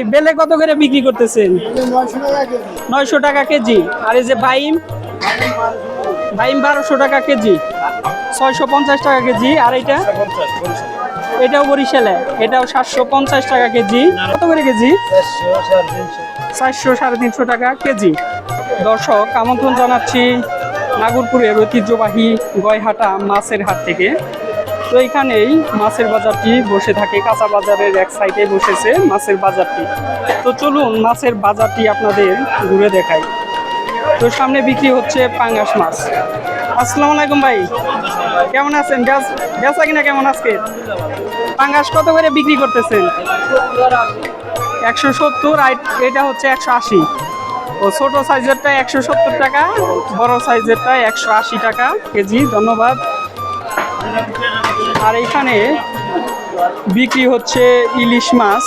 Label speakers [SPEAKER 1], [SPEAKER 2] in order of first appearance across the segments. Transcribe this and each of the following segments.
[SPEAKER 1] এই বেলে কত করে বিক্রি করতেছেন? নয়শো টাকা কেজি। আর এই যে বাইম বাইম বারোশো টাকা কেজি, ছয়শো পঞ্চাশ টাকা কেজি। আর এইটা? এটাও বরিশালে, এটাও সাতশো পঞ্চাশ টাকা কেজি। কত করে কেজি? চারশো সাড়ে তিনশো টাকা কেজি। দর্শক, আমন্ত্রণ জানাচ্ছি নাগরপুরের ঐতিহ্যবাহী গয়হাটা মাছের হাট থেকে। তো এখানেই মাছের বাজারটি বসে থাকে, কাঁচা বাজারের এক সাইডে বসেছে মাছের বাজারটি। তো চলুন মাছের বাজারটি আপনাদের ঘুরে দেখাই। তো সামনে বিক্রি হচ্ছে পাঙ্গাস মাছ। আসসালামু আলাইকুম ভাই। কেমন আছেন? গ্যাস বেচা কিনা কেমন আজকে? পাঙ্গাস কত করে বিক্রি করতেছেন? একশো সত্তর এটা হচ্ছে একশো আশি। ও ছোট সাইজেরটা একশো সত্তর টাকা, বড় সাইজেরটা একশো আশি টাকা। কেজি, ধন্যবাদ। আর এখানে বিক্রি হচ্ছে ইলিশ মাছ।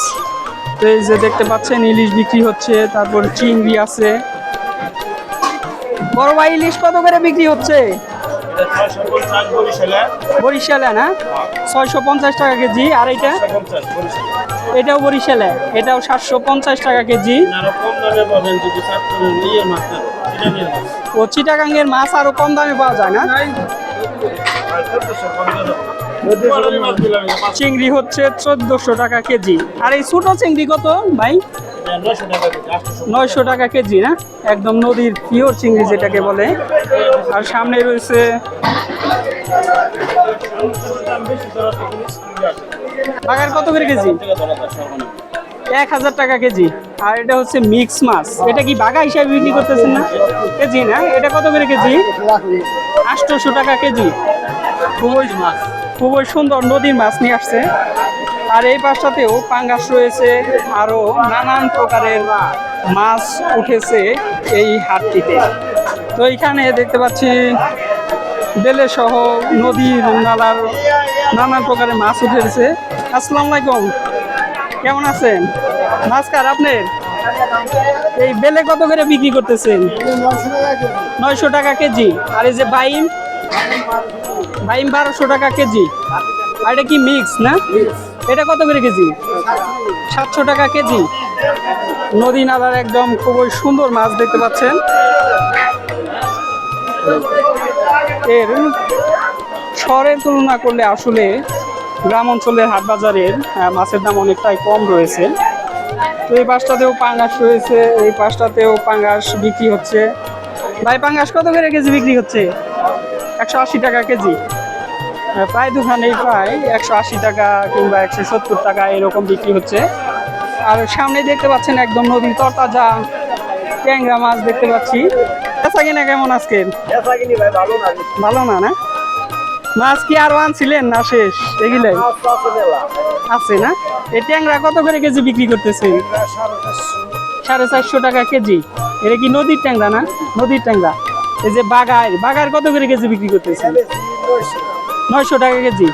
[SPEAKER 1] এই যে দেখতে পাচ্ছেন, ইলিশ বিক্রি হচ্ছে, তারপর চিংড়ি আছে। বড় ভাই, ইলিশ কত করে বিক্রি হচ্ছে? বরিশালে, না? ছয়শো পঞ্চাশ টাকা কেজি। আর এটা এটাও বরিশালে। এটাও সাতশো পঞ্চাশ টাকা কেজি। ও চিটাগাঙ্গের মাছ আরও কম দামে পাওয়া যায়, না? চিংড়ি হচ্ছে চোদ্দশো টাকা কেজি। আর এই ছোট চিংড়ি কত ভাই? নয়শো টাকা কেজি না? একদম নদীর পিওর চিংড়ি যেটাকে বলে। আর সামনে রয়েছে বাগার কত করে কেজি? এক হাজার টাকা কেজি। আর এটা হচ্ছে মিক্স মাছ। এটা কি বাগা হিসাবে বিক্রি করতেছেন না? কেজি না? এটা কত করে কেজি? আটশোশো টাকা কেজি। মাছ। খুবই সুন্দর নদীর মাছ নিয়ে আসছে। আর এই পাশটাতেও পাঙ্গাস রয়েছে আরও নানান প্রকারের মাছ উঠেছে এই হাটটিতে। তো এইখানে দেখতে পাচ্ছি বেলে সহ নদীর নালার নানান প্রকারের মাছ উঠেছে। আসসালামু আলাইকুম। কেমন আছেন? মাছ কার আপনার? এই বেলে কত করে বিক্রি করতেছেন? নয়শো টাকা কেজি। আর এই যে বাইম বাইম বারোশো টাকা কেজি। আর এটা কি মিক্স না? এটা কত করে কেজি? সাতশো টাকা কেজি। নদী নালার একদম খুবই সুন্দর মাছ দেখতে পাচ্ছেন। এর শহরের তুলনা করলে আসলে গ্রাম অঞ্চলের হাট বাজারের মাছের দাম অনেকটাই কম রয়েছে। তো এই পাশটাতেও পাঙ্গাস রয়েছে এই পাশটাতেও পাঙ্গাস বিক্রি হচ্ছে। ভাই পাঙ্গাস কত করে কেজি বিক্রি হচ্ছে? একশো আশি টাকা কেজি। প্রায় দোকানেই প্রায়। একশো আশি টাকা কিংবা একশো সত্তর টাকা এরকম বিক্রি হচ্ছে। আর সামনে দেখতে পাচ্ছেন একদম নদীর তরতাজা ট্যাংরা মাছ দেখতে পাচ্ছি। বেচা কিনা কেমন আজকে? ভালো না। না মাছ কি আরও আনছিলেন না শেষ? এগুলাই আছে না? এই ট্যাংরা কত করে কেজি বিক্রি করতেছে সাড়ে চারশো। টাকা কেজি। এটা কি নদীর ট্যাংরা না? নদীর ট্যাংরা। এই যে বাগায় বাগার কত করে কেজি বিক্রি করতেছে নয়শো টাকা কেজি।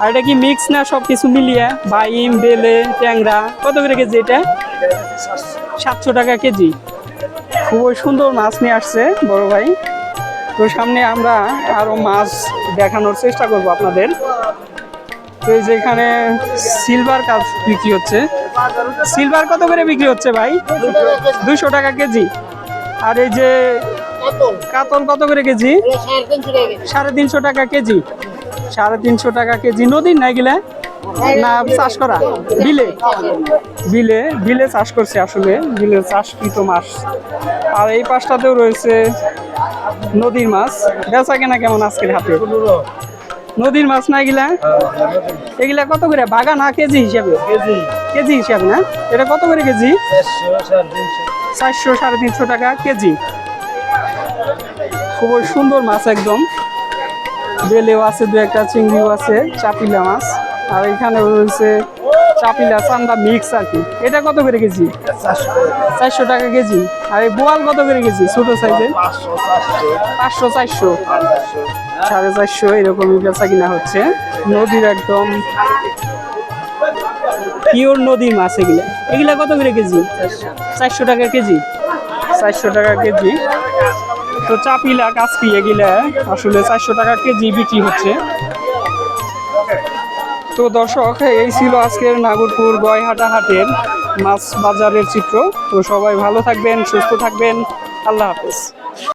[SPEAKER 1] আর এটা কি মিক্স না সব কিছু মিলিয়ে? বাইম, বেলে, ট্যাংরা, কত করে কেজি এটা? সাতশো টাকা কেজি। খুবই সুন্দর মাছ নিয়ে আসছে বড় ভাই। তো সামনে আমরা আরও মাছ দেখানোর চেষ্টা করব আপনাদের। তো এই সিলভার কাপ বিক্রি হচ্ছে। সিলভার কত করে বিক্রি হচ্ছে ভাই? দুশো টাকা কেজি। আর এই যে কাতল। কত করে কেজি? সাড়ে তিনশো টাকা কেজি। সাড়ে তিনশো টাকা কেজি। নদীর না গেলে না চাষ করা? বিলে? বিলে বিলে চাষ করছে আসলে। বিলে চাষকৃত মাছ। আর এই পাশটাতেও রয়েছে নদীর মাছ। বেচা কেনা কেমন আজকের হাতে নদীর মাছ না এগুলা? এগুলা কত করে? বাগা না কেজি হিসাবে? কেজি। হিসাবে না? এটা কত করে কেজি? চারশো সাড়ে তিনশো টাকা কেজি। খুবই সুন্দর মাছ একদম। বেলেও আছে, দু একটা চিংড়িও আছে, চাপিলা মাছ। আর এখানে রয়েছে চাপিলা চান্দা মিক্স আর কি। এটা কত করে কেজি? চারশো টাকা কেজি। আর এই বোয়াল কত করে কেজি? ছোট সাইজের পাঁচশো, চারশো। সাড়ে চারশো এরকমই বেচা কিনা হচ্ছে। নদীর একদম পিওর নদীর মাছ এগুলা। এগুলা কত করে কেজি? চারশো টাকা কেজি। চারশো টাকা কেজি। তো চাপিলা কাসপি এগুলা আসলে চারশো টাকা কেজি বিক্রি হচ্ছে। তো দর্শক, এই ছিল আজকের নাগরপুর গয়হাটা হাটের মাছ বাজারের চিত্র। তো সবাই ভালো থাকবেন, সুস্থ থাকবেন। আল্লাহ হাফেজ।